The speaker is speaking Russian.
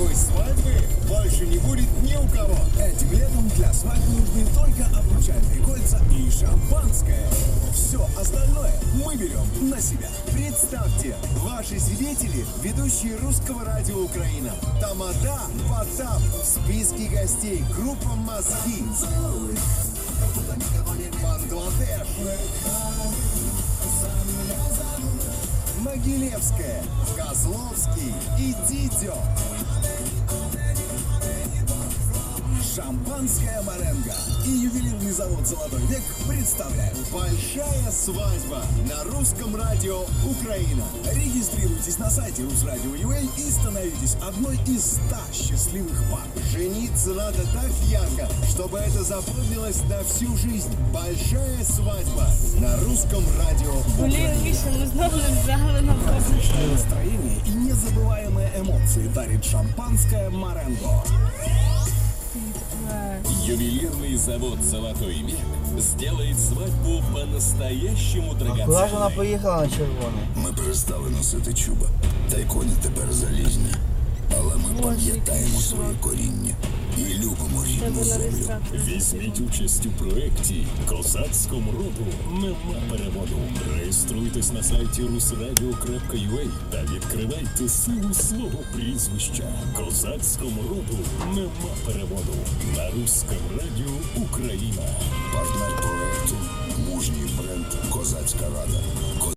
Такой свадьбы больше не будет ни у кого. Этим летом для свадьбы нужны только обручальные кольца и шампанское. Все остальное мы берем на себя. Представьте, ваши свидетели – ведущие русского радио Украина. Тамада, Потап, в списке гостей группа «Мозги». Бангладеш. Могилевская, Козловский и Дидё. Шампанское Маренго и ювелирный завод «Золотой век» представляют. Большая свадьба на русском радио Украина. Регистрируйтесь на сайте Русрадио.ua и становитесь одной из ста счастливых пар. Жениться надо так ярко, чтобы это запомнилось на всю жизнь. Большая свадьба на русском радио Блін, Міша, ми знову не взяли на настроение и незабываемые эмоции дарит шампанское Маренго. Ювелирный завод «Золотой век» сделает свадьбу по-настоящему Куди ж вона драгоценной. поїхала на червоне? Ми перестали носити чуба. Та й коні тепер залізні. Але ми пам'ятаємо своє коріння І любимо рідну землю. Візьміть участь у проєкті «Козацькому роду нема переводу». Реєструйтесь на сайті rusradio.ua та відкривайте силу свого прізвища. Козацькому роду нема переводу. На русском радіо Україна. Партнер проекту мужній бренд Козацька Рада.